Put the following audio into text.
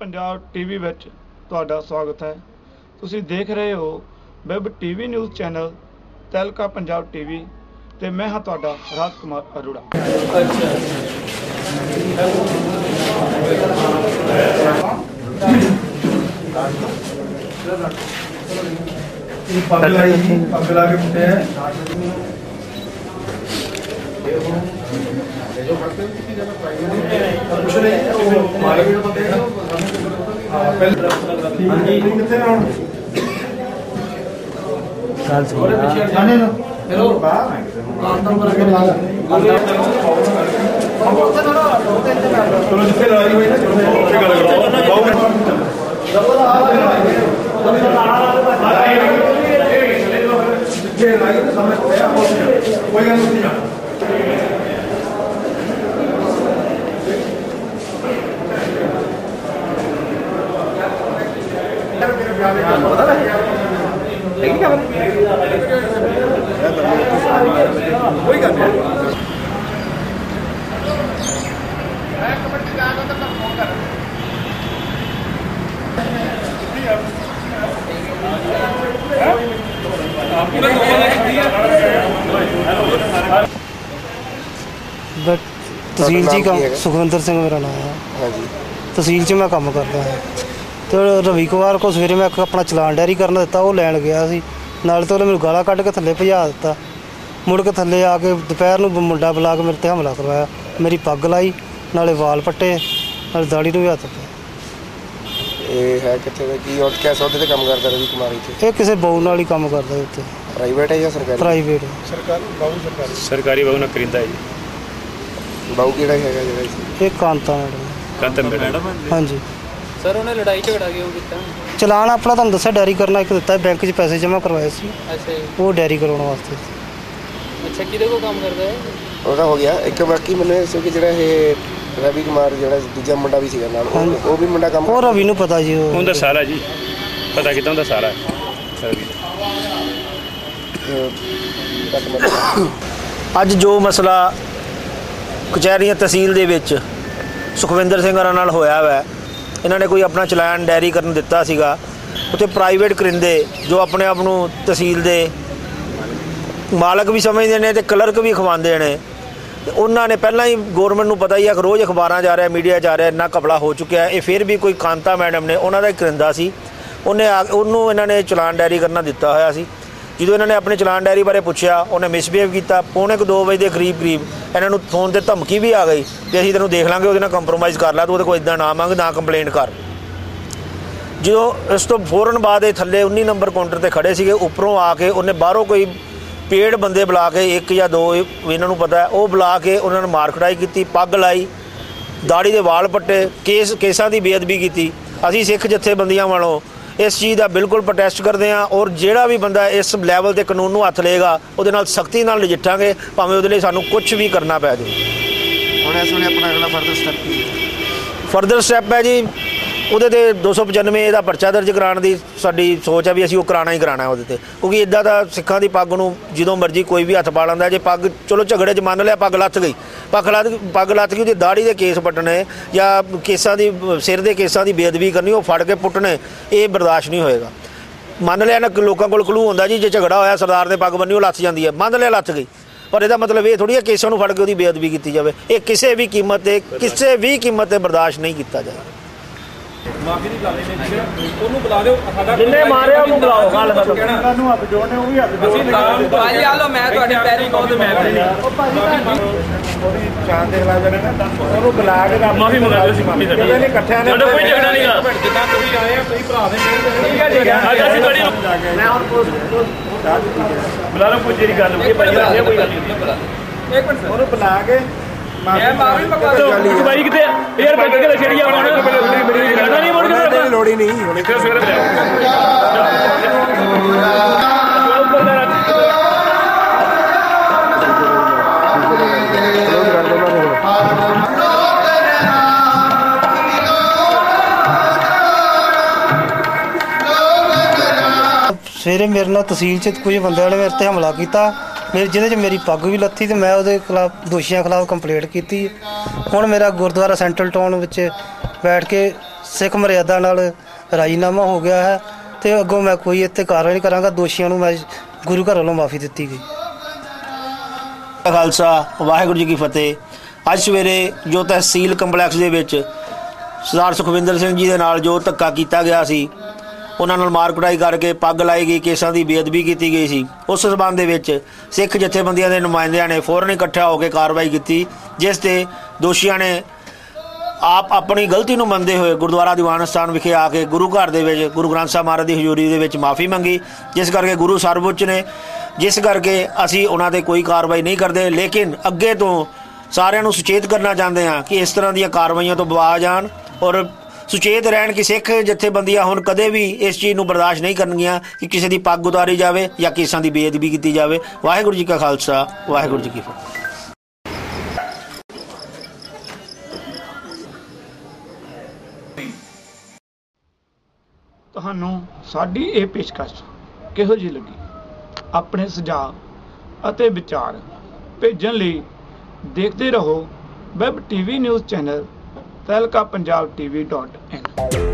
Punjab TV ਵਿੱਚ ਤੁਹਾਡਾ ਸਵਾਗਤ ਹੈ। ਤੁਸੀਂ ਦੇਖ ਰਹੇ ਹੋ web TV news channel Tehelka Punjab TV ਤੇ ਮੈਂ ਹਾਂ ਤੁਹਾਡਾ ਰਾਜ ਕੁਮਾਰ ਅਰੋੜਾ ਪੱਗ ਲਾਈ ਪੱਗ ਲਾ ਕੇ ਮੁੰਡੇ ਹੈ ਕੁਛ ਨਹੀਂ ਉਹ ਮਾਰੇ ਵੀ ਬੰਦੇ ਹਾਂ ਪਹਿਲਾਂ ਹਾਂਜੀ ਕਿੱਥੇ ਨਾ। ਹੁਣ ਚੱਲ ਉਹਦੇ ਪਿੱਛੇ ਜਾਣੇ ਨਾ ਹੈਲੋ ਬਾ ਆਂਦਰ ਪਰ ਕੇ ਲਾ ਚਲੋ ਜਿੱਥੇ ਲੜਾਈ ਹੋਈ ਨਾ ਚਲੋ ਉੱਥੇ ਗੱਲ ਕਰੋ ਬਾਹੂ ਜਿੱਥੇ ਕੋਈ ਗੱਲ ਨਹੀਂ ਬਟ ਤਹਿਸੀਲ ਜੀ ਕੀ ਕੰਮ? ਸੁਖਵਿੰਦਰ ਸਿੰਘ ਮੇਰਾ ਨਾਮ ਹੈ। ਹਾਂਜੀ। ਤਹਿਸੀਲ 'ਚ ਮੈਂ ਕੰਮ ਕਰਦਾ ਹਾਂ। ਤੇ ਰਵੀ ਕੁਮਾਰ ਕੋ ਸਵੇਰੇ ਮੈਂ ਆਪਣਾ ਚਲਾਨ ਡੈਰੀ ਕਰਨ ਦਿੱਤਾ ਉਹ ਲੈਣ ਗਿਆ ਸੀ। ਨਾਲ ਤੇ ਉਹਨੇ ਮੈਨੂੰ ਗਾਲਾਂ ਕੱਢ ਕੇ ਥੱਲੇ ਭਜਾ ਦਿੱਤਾ। ਮੁੜ ਕੇ ਥੱਲੇ ਆ ਕੇ ਦੁਪਹਿਰ ਨੂੰ ਮੁੰਡਾ ਬੁਲਾ ਕੇ ਮੇਰੇ ਤੇ ਹਮਲਾ ਕਰਵਾਇਆ। ਮੇਰੀ ਪੱਗ ਲਾਈ ਨਾਲੇ ਵਾਲ ਪੱਟੇ ਨਾਲੇ ਦਾੜੀ ਨੂੰ ਵੀ ਹੱਥ ਪਾਇਆ। ਇਹ ਹੈ ਕਿੱਥੇ ਦਾ? ਕੀ ਔਰ ਕਿਸ ਅਹੁਦੇ ਤੇ ਕੰਮ ਕਰਦਾ ਰਵੀ ਕੁਮਾਰ ਇੱਥੇ? ਇਹ ਕਿਸੇ ਬਹੂ ਨਾਲ ਹੀ ਕੰਮ ਕਰਦਾ ਉੱਥੇ। ਪ੍ਰਾਈਵੇਟ ਹੈ ਜਾਂ ਸਰਕਾਰੀ? ਪ੍ਰਾਈਵੇਟ ਸਰਕਾਰੀ ਬਾਬੂ ਨੌਕਰੀ ਦਾ ਹੈ ਜੀ। ਬਾਊ ਕਿਹੜਾ ਹੈਗਾ ਜਿਹੜਾ ਇੱਥੇ? ਇਹ ਕਾਂਤਾ ਮੈਡਮ। ਕੰਤ ਮੈਡਮ। ਹਾਂਜੀ। ਸਰ ਉਹਨੇ ਲੜਾਈ ਝਗੜਾ ਕਿਉਂ ਕੀਤਾ? ਚਲਾਨ ਆਪਣਾ ਤੁਹਾਨੂੰ ਦੱਸਿਆ ਡੈਰੀ ਕਰਨਾ ਇੱਕ ਦਿੱਤਾ ਬੈਂਕ 'ਚ ਪੈਸੇ ਜਮ੍ਹਾਂ ਕਰਵਾਏ ਸੀ। ਅੱਛਾ ਜੀ। ਉਹ ਡੈਰੀ ਕਰਾਉਣ ਵਾਸਤੇ। ਅੱਛਾ ਕਿਹਦੇ ਕੋਲ ਕੰਮ ਕਰਦਾ ਹੈ ਉਹਦਾ ਹੋ ਗਿਆ। ਇੱਕ ਬਾਕੀ ਮੈਨੂੰ ਇਹ ਸੀ ਕਿ ਜਿਹੜਾ ਇਹ ਰਵੀ ਕੁਮਾਰ ਜਿਹੜਾ ਦੂਜਾ ਮੁੰਡਾ ਵੀ ਸੀਗਾ ਨਾਲ ਉਹ- ਉਹ ਵੀ ਮੁੰਡਾ ਕੰਮ ਉਹ ਰਵੀ ਨੂੰ ਪਤਾ ਜੀ ਉਹ ਉਹਦਾ ਸਾਰਾ ਜੀ। ਪਤਾ ਸਾਰਾ ਸਰਵੀ ਦਾ। ਅਹ, ਘੱਟ ਮਤਲਬ ਅੱਜ ਜੋ ਮਸਲਾ ਕਚਹਿਰੀਆਂ ਤਹਿਸੀਲ ਦੇ ਵਿੱਚ ਸੁਖਵਿੰਦਰ ਸਿੰਘ ਹੋਰਾਂ ਨਾਲ ਹੋਇਆ ਹੈ ਇਹਨਾਂ ਨੇ ਕੋਈ ਆਪਣਾ ਚਲਾਨ, ਡੈਰੀ ਕਰਨ ਦਿੱਤਾ ਸੀਗਾ। ਉੱਥੇ ਪ੍ਰਾਈਵੇਟ ਕਰਿੰਦੇ, ਜੋ ਆਪਣੇ ਆਪ ਨੂੰ ਤਹਿਸੀਲ ਦੇ ਮਾਲਕ ਵੀ ਸਮਝਦੇ ਨੇ ਤੇ ਕਲਰਕ ਵੀ ਖਵਾਉਂਦੇ ਨੇ। ਤੇ ਉਹਨਾਂ ਨੇ ਪਹਿਲਾਂ ਹੀ ਗਵਰਨਮੈਂਟ ਨੂੰ ਪਤਾ ਹੀ ਹੈ ਕਿ ਰੋਜ਼ ਅਖਬਾਰਾਂ ਜਾ ਰਿਹਾ ਮੀਡੀਆ 'ਚ ਆ ਰਿਹਾ, ਇੰਨਾ ਕਪੜਾ ਹੋ ਚੁੱਕਿਆ। ਇਹ ਫਿਰ ਵੀ ਕੋਈ ਕਾਂਤਾ ਮੈਡਮ ਨੇ, ਉਹਨਾਂ ਦਾ ਇੱਕ ਕਰਿੰਦਾ ਸੀ। ਉਹਨੇ ਆ- ਉਹਨੂੰ ਇਹਨਾਂ ਨੇ ਚਲਾਨ, ਡੈਰੀ ਕਰਨਾ ਦਿੱਤਾ ਹੋਇਆ ਸੀ। ਜਦੋਂ ਇਹਨਾਂ ਨੇ ਆਪਣੇ ਚਲਾਨ ਡੈਰੀ ਬਾਰੇ ਪੁੱਛਿਆ, ਉਹਨੇ ਮਿਸਬੀਹੇਵ ਕੀਤਾ। ਪੌਣੇ ਕੁ 2 ਵਜੇ ਦੇ ਕਰੀਬ ਕਰੀਬ ਇਹਨਾਂ ਨੂੰ ਫੋਨ ਤੇ ਧਮਕੀ ਵੀ ਆ ਗਈ ਕਿ ਅਸੀਂ ਤੈਨੂੰ ਦੇਖ ਲਾਂਗੇ, ਉਹਦੇ ਨਾਲ ਕੰਪਰੋਮਾਈਜ਼ ਕਰ ਲੈ, ਤੂੰ ਉਹਦੇ ਕੋਲ ਇਦਾਂ ਨਾ ਮੰਗ, ਨਾ ਕੰਪਲੇਂਟ ਕਰ। ਜਦੋਂ ਇਸ ਤੋਂ ਫੌਰਨ ਬਾਅਦ ਇਹ ਥੱਲੇ 19 ਨੰਬਰ ਕਾਊਂਟਰ ਤੇ ਖੜੇ ਸੀਗੇ, ਉੱਪਰੋਂ ਆ ਕੇ ਉਹਨੇ ਬਾਹਰੋਂ ਕੋਈ ਪੇੜ ਬੰਦੇ ਬੁਲਾ ਕੇ, ਇੱਕ ਜਾਂ ਦੋ ਇਹਨਾਂ ਨੂੰ ਪਤਾ ਉਹ ਬੁਲਾ ਕੇ ਉਹਨਾਂ ਨੂੰ ਮਾਰ ਕਢਾਈ ਕੀਤੀ, ਪੱਗ ਲਾਈ ਦਾੜੀ ਦੇ ਵਾਲ ਪੱਟੇ, ਕੇਸ, ਕੇਸਾਂ ਦੀ ਬੇਅਦਬੀ ਕੀਤੀ। ਅਸੀਂ ਸਿੱਖ ਜਥੇਬੰਦੀਆਂ ਵੱਲੋਂ ਇਸ ਚੀਜ਼ ਦਾ ਬਿਲਕੁਲ ਪ੍ਰੋਟੈਸਟ ਕਰਦੇ ਹਾਂ ਔਰ ਜਿਹੜਾ ਵੀ ਬੰਦਾ ਇਸ ਲੈਵਲ ਤੇ ਕਾਨੂੰਨ ਨੂੰ ਹੱਥ ਲਏਗਾ ਉਹਦੇ ਨਾਲ ਸਖਤੀ ਨਾਲ ਨਜਿੱਠਾਂਗੇ ਭਾਵੇਂ ਉਹਦੇ ਲਈ ਸਾਨੂੰ ਕੁਝ ਵੀ ਕਰਨਾ ਪੈ ਜਾਵੇ। ਹੁਣ ਇਸ ਵੇਲੇ ਆਪਣਾ ਅਗਲਾ ਫਰਦਰ ਸਟੈਪ ਕੀ ਹੈ? ਫਰਦਰ ਸਟੈਪ ਹੈ ਜੀ ਉਹਦੇ ਤੇ 295 ਇਹਦਾ ਪਰਚਾ ਦਰਜ ਕਰਾਉਣ ਦੀ ਸਾਡੀ ਸੋਚ ਹੈ ਵੀ ਅਸੀਂ ਉਹ ਕਰਾਣਾ ਹੀ ਕਰਾਣਾ ਉਹਦੇ ਤੇ। ਕਿਉਂਕਿ ਇਦਾਂ ਦਾ ਸਿੱਖਾਂ ਦੀ ਪੱਗ ਨੂੰ ਜਦੋਂ ਮਰਜ਼ੀ ਕੋਈ ਵੀ ਹੱਥ ਪਾ ਲੈਂਦਾ, ਜੇ ਪੱਗ ਚਲੋ ਝਗੜੇ 'ਚ ਮੰਨ ਲਿਆ ਪੱਗ ਲੱਥ ਗਈ, ਪੱਗ ਲੱਥ ਪੱਗ ਲੱਥ ਗਈ ਉਹਦੀ ਦਾੜੀ ਦੇ ਕੇਸ ਪੱਟਣੇ ਜਾਂ ਕੇਸਾਂ ਦੀ, ਸਿਰ ਦੇ ਕੇਸਾਂ ਦੀ ਬੇਅਦਬੀ ਕਰਨੀ, ਉਹ ਫੜ ਕੇ ਪੁੱਟਣੇ, ਇਹ ਬਰਦਾਸ਼ਤ ਨਹੀਂ ਹੋਏਗਾ। ਮੰਨ ਲਿਆ ਨਾ ਲੋਕਾਂ ਕੋਲ ਕਲੂ ਹੁੰਦਾ ਜੀ, ਜੇ ਝਗੜਾ ਹੋਇਆ ਸਰਦਾਰ ਦੇ ਪੱਗ ਬੰਨੀ ਉਹ ਲੱਥ ਜਾਂਦੀ ਹੈ, ਮੰਨ ਲਿਆ ਲੱਥ ਗਈ। ਪਰ ਇਹਦਾ ਮਤਲਬ ਇਹ ਥੋੜੀ ਹੈ ਕੇਸਾਂ ਨੂੰ ਫੜ ਕੇ ਉਹਦੀ ਬੇਅਦਬੀ ਕੀਤੀ ਜਾਵੇ। ਇਹ ਕਿਸੇ ਵੀ ਕੀਮਤ ਤੇ, ਕਿਸੇ ਵੀ ਕੀਮਤ ਤੇ ਬਰਦਾਸ਼ਤ ਨਹੀਂ ਕੀਤਾ ਜਾਏਗਾ। ਜਿੰਨੇ ਮਾਰਿਆ ਉਹਨੂੰ ਬੁਲਾਓ ਗੱਲ ਖਤਮ। ਨੂੰ ਹੱਥ ਜੋੜਨੇ ਉਹ ਵੀ ਹੱਥ ਜੋੜਨੇ। ਭਾਜੀ ਆ ਲੋ ਮੈਂ ਤੁਹਾਡੇ ਪੈਰੀ ਬਹੁਤ ਮੈਂ ਉਹਦੀ ਸ਼ਾਨ ਦੇ ਖਿਲਾਫ ਜਿਹੜੇ ਨਾ ਉਹਨੂੰ ਬੁਲਾ ਕੇ ਮਾਫੀ ਮੰਗਾ ਦਿਓ ਸੀ ਮਾਫੀ ਦੇ ਕਹਿੰਦੇ ਇਕੱਠਿਆਂ ਨੇ ਕੋਈ ਝਗੜਾ ਨਹੀਂਗਾ ਜਿੱਦਾਂ ਤੁਸੀਂ ਆਏ ਆ ਤੁਸੀਂ ਭਰਾ ਦੇ ਠੀਕ ਹੈ ਠੀਕ ਹੈ। ਅਸੀਂ ਤੁਹਾਡੀ ਮੈਂ ਹੁਣ ਬੁਲਾ ਲਓ ਕੋਈ ਜਿਹੜੀ ਗੱਲ ਹੋਈ ਭਾਈ ਦਾ ਕੋਈ ਗੱਲ ਨਹੀਂ। ਇੱਕ ਮਿੰਟ ਉਹਨੂੰ ਬੁਲਾ ਕੇ ਮਾਫੀ ਮੰਗਾ ਤੂੰ ਬਾਈ ਕਿਤੇ ਯਾਰ ਬੱਜ ਕੇ ਛੇੜੀ ਆਉਣਾ ਨਹੀਂ ਮੁੜ ਕੇ ਲੋੜ ਹੀ ਨਹੀਂ। ਹੁਣ ਸਵੇਰੇ ਮੇਰੇ ਨਾਲ ਤਹਿਸੀਲ 'ਚ ਕੁਝ ਬੰਦਿਆਂ ਨੇ ਮੇਰੇ ਤੇ ਹਮਲਾ ਕੀਤਾ। ਮੇਰੇ ਜਿਹਦੇ 'ਚ ਮੇਰੀ ਪੱਗ ਵੀ ਲੱਥੀ ਤੇ ਮੈਂ ਉਹਦੇ ਖਿਲਾਫ ਦੋਸ਼ੀਆਂ ਖਿਲਾਫ ਕੰਪਲੇਂਟ ਕੀਤੀ। ਹੁਣ ਮੇਰਾ ਗੁਰਦੁਆਰਾ ਸੈਂਟਰਲ ਟਾਊਨ ਵਿੱਚ ਬੈਠ ਕੇ ਸਿੱਖ ਮਰਿਆਦਾ ਨਾਲ ਰਾਜੀਨਾਮਾ ਹੋ ਗਿਆ ਹੈ ਤੇ ਅੱਗੋਂ ਮੈਂ ਕੋਈ ਇੱਥੇ ਕਾਰਵਾਈ ਨਹੀਂ ਕਰਾਂਗਾ। ਦੋਸ਼ੀਆਂ ਨੂੰ ਮੈਂ ਗੁਰੂ ਘਰ ਵੱਲੋਂ ਮਾਫੀ ਦਿੱਤੀ ਗਈ। ਖਾਲਸਾ, ਵਾਹਿਗੁਰੂ ਜੀ ਕੀ ਫਤਿਹ। ਅੱਜ ਸਵੇਰੇ ਜੋ ਤਹਿਸੀਲ ਕੰਪਲੈਕਸ ਦੇ ਵਿੱਚ ਸਰਦਾਰ ਸੁਖਵਿੰਦਰ ਸਿੰਘ ਜੀ ਦੇ ਨਾਲ ਜੋ ਧੱਕਾ ਕੀਤਾ ਗਿਆ ਸੀ ਉਹਨਾਂ ਨਾਲ ਮਾਰ ਕੁਟਾਈ ਕਰਕੇ ਪੱਗ ਲਾਈ ਗਈ, ਕੇਸਾਂ ਦੀ ਬੇਅਦਬੀ ਕੀਤੀ ਗਈ ਸੀ। ਉਸ ਸਬੰਧ ਦੇ ਵਿੱਚ ਸਿੱਖ ਜਥੇਬੰਦੀਆਂ ਦੇ ਨੁਮਾਇੰਦਿਆਂ ਨੇ ਫੌਰਨ ਇਕੱਠਾ ਹੋ ਕੇ ਕਾਰਵਾਈ ਕੀਤੀ, ਜਿਸ ਤੇ ਦੋਸ਼ੀਆਂ ਨੇ ਆਪ ਆਪਣੀ ਗਲਤੀ ਨੂੰ ਮੰਨਦੇ ਹੋਏ ਗੁਰਦੁਆਰਾ ਦੀਵਾਨ ਸਥਾਨ ਵਿਖੇ ਆ ਕੇ ਗੁਰੂ ਘਰ ਦੇ ਵਿੱਚ, ਗੁਰੂ ਗ੍ਰੰਥ ਸਾਹਿਬ ਮਹਾਰਾਜ ਦੀ ਹਜ਼ੂਰੀ ਦੇ ਵਿੱਚ ਮਾਫੀ ਮੰਗੀ, ਜਿਸ ਕਰਕੇ ਗੁਰੂ ਸਰਵਉੱਚ ਨੇ, ਜਿਸ ਕਰਕੇ ਅਸੀਂ ਉਹਨਾਂ ਤੇ ਕੋਈ ਕਾਰਵਾਈ ਨਹੀਂ ਕਰਦੇ, ਲੇਕਿਨ ਅੱਗੇ ਤੋਂ ਸਾਰਿਆਂ ਨੂੰ ਸੁਚੇਤ ਕਰਨਾ ਚਾਹੁੰਦੇ ਹਾਂ ਕਿ ਇਸ ਤਰ੍ਹਾਂ ਦੀਆਂ ਕਾਰਵਾਈਆਂ ਤੋਂ ਬਾਜ਼ ਜਾਣ ਔਰ ਸੁਚੇਤ ਰਹਿਣ ਕਿ ਸਿੱਖ ਜਥੇਬੰਦੀਆਂ ਹੁਣ ਕਦੇ ਵੀ ਇਸ ਚੀਜ਼ ਨੂੰ ਬਰਦਾਸ਼ਤ ਨਹੀਂ ਕਰਨਗੀਆਂ ਕਿ ਕਿਸੇ ਦੀ ਪੱਗ ਉਤਾਰੀ ਜਾਵੇ ਜਾਂ ਕੇਸਾਂ ਦੀ ਬੇਅਦਬੀ ਕੀਤੀ ਜਾਵੇ। ਵਾਹਿਗੁਰੂ ਜੀ ਕਾ ਖਾਲਸਾ, ਵਾਹਿਗੁਰੂ ਜੀ ਕੀ ਫਤਿਹ। ਤੁਹਾਨੂੰ ਸਾਡੀ ਇਹ ਪੇਸ਼ਕਸ਼ ਕਿਹੋ ਜਿਹੀ ਲੱਗੀ? ਆਪਣੇ ਸੁਝਾਅ ਅਤੇ ਵਿਚਾਰ ਭੇਜਣ ਲਈ ਦੇਖਦੇ ਰਹੋ web TV news channel Tehelka Punjab TV dot in